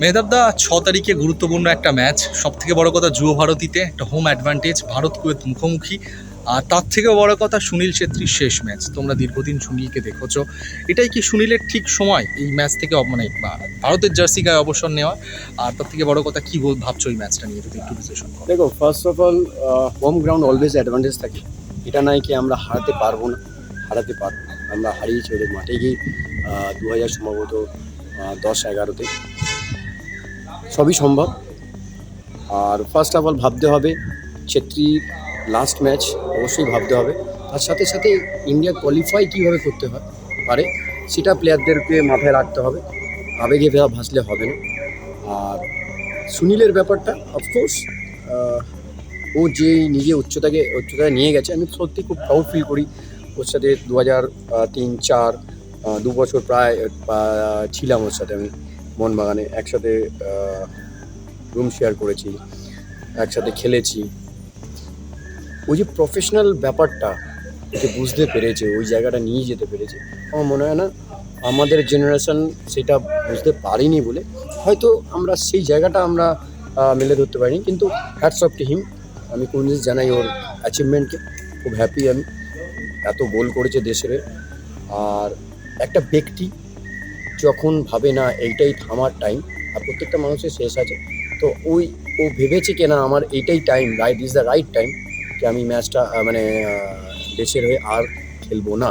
মেহতাবদা ছ তারিখে গুরুত্বপূর্ণ একটা ম্যাচ। সব থেকে বড় কথা যুব ভারতীতে একটা হোম অ্যাডভান্টেজ ভারত কুয়েত মুখোমুখি। আর তার থেকেও বড় কথা সুনীল ছেত্রীর শেষ ম্যাচ। তোমরা দীর্ঘদিন সুনীলকে দেখেছ। এটাই কি সুনীলের ঠিক সময় এই ম্যাচ থেকে মানে ভারতের জার্সি গায়ে অবসর নেওয়া? আর তার থেকে বড় কথা কি ভাবছ এই ম্যাচটা নিয়ে? যদি একটু বিশ্লেষণ করো। দেখো first of all home ground always advantage থাকে। এটা নয় কি আমরা হারাতে পারব না। হারাতে পারব আমরা হারিয়েছি ওদের মাঠে গিয়ে দু হাজার সম্ভবত দশ এগারোতে। সবই সম্ভব। আর ফার্স্ট অফ অল ভাবতে হবে, ছেত্রী লাস্ট ম্যাচ অবশ্যই ভাবতে হবে। তার সাথে সাথে ইন্ডিয়া কোয়ালিফাই কীভাবে করতে হয় পারে, সেটা প্লেয়ারদেরকে মাথায় রাখতে হবে। আবেগে ভাসলে হবে না। আর সুনীলের ব্যাপারটা অফকোর্স ও যে নিজে উচ্চতাকে, উচ্চতায় নিয়ে গেছে, আমি সত্যি খুব প্রাউড ফিল করি। ওর সাথে দু হাজার তিন, চার দু বছর প্রায় ছিলাম ওর সাথে আমি। মোহনবাগানে একসাথে রুম শেয়ার করেছি, একসাথে খেলেছি। ওই যে প্রফেশনাল ব্যাপারটা যে বুঝতে পেরেছে, ওই জায়গাটা নিয়ে যেতে পেরেছে, আমার মনে হয় না আমাদের জেনারেশন সেটা বুঝতে পারিনি বলে, হয়তো আমরা সেই জায়গাটা আমরা মেলে ধরতে পারিনি, কিন্তু হ্যাটস অফ টু হিম আমি কোন জিনিস জানাই ওর অ্যাচিভমেন্টকে খুব হ্যাপি আমি। এত গোল করেছে দেশের। আর একটা ব্যক্তি যখন ভাবে না, এইটাই থামার টাইম আর প্রত্যেকটা মানুষের শেষ আছে। তো ওই, ও ভেবেছে কি না, আমার এইটাই time right is the right time যে আমি ম্যাচটা মানে দেশের হয়ে আর খেলব না।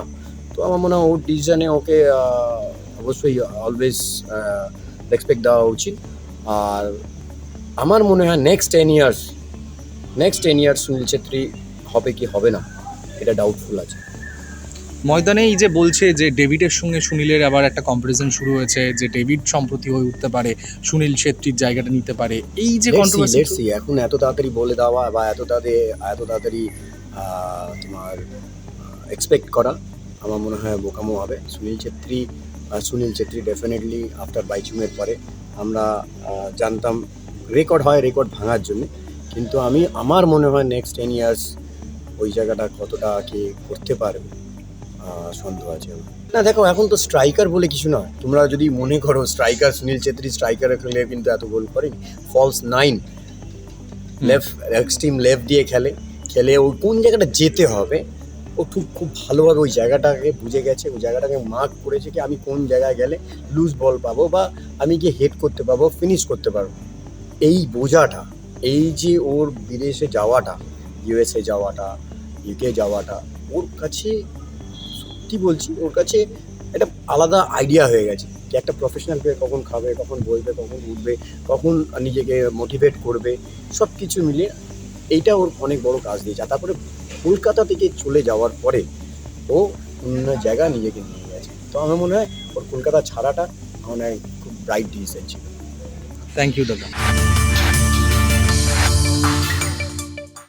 তো আমার মনে হয় ওর ডিসিশনে ওকে অবশ্যই অলওয়েজ রেসপেক্ট দেওয়া উচিত। আর আমার মনে হয় next ten years next ten years Sunil Chhetri হবে কি হবে না, এটা ডাউটফুল আছে। ময়দানে এই যে বলছে যে ডেভিডের সঙ্গে সুনীলের আবার একটা কম্পারিজন শুরু হয়েছে যে ডেভিড সম্প্রতি হয়ে উঠতে পারে সুনীল ছেত্রীর জায়গাটা নিতে পারে। এই যে কন্ট্রোভার্সি এখন এত তাড়াতাড়ি বলে দেওয়া বা এত তাড়াতাড়ি এত তাড়াতাড়ি তোমার এক্সপেক্ট করা আমার মনে হয় বোকামো হবে। সুনীল ছেত্রী সুনীল ছেত্রী ডেফিনেটলি আফটার বাইচুমের পরে আমরা জানতাম রেকর্ড হয় রেকর্ড ভাঙার জন্য। কিন্তু আমি আমার মনে হয় নেক্সট টেন ইয়ার্স ওই জায়গাটা কতটা কি করতে পারবে। সন্দেহ আছে। না দেখো এখন তো স্ট্রাইকার বলে কিছু নয়। তোমরা যদি মনে করো স্ট্রাইকার সুনীল ছেত্রী স্ট্রাইকারে খেলে কিন্তু এত গোল করেনি। False nine left extreme left দিয়ে খেলে। খেলে ও কোন জায়গাটা যেতে হবে ও খুব খুব ভালোভাবে ওই জায়গাটাকে বুঝে গেছে ওই জায়গাটাকে মার্ক করেছে কি আমি কোন জায়গায় গেলে লুজ বল পাবো বা আমি গিয়ে হেড করতে পারব ফিনিশ করতে পারব। এই বোঝাটা এই যে ওর বিদেশে যাওয়াটা ইউএসএ যাওয়াটা ইউকে যাওয়াটা ওর কাছে সত্যি বলছি, ওর কাছে একটা আলাদা আইডিয়া হয়ে গেছে যে একটা প্রফেশনাল প্লেয়ার কখন খাবে, কখন বলবে, কখন উঠবে, কখন নিজেকে মোটিভেট করবে সব কিছু মিলিয়ে এইটা ওর অনেক বড় কাজ দিয়েছে। তারপরে কলকাতা থেকে চলে যাওয়ার পরে ও অন্য জায়গা নিজেকে নিয়ে গেছে। তো আমার মনে হয় ওর কলকাতা ছাড়াটা আমার খুব ব্রাইট ডিসিশন ছিল। থ্যাংক ইউ দাদা।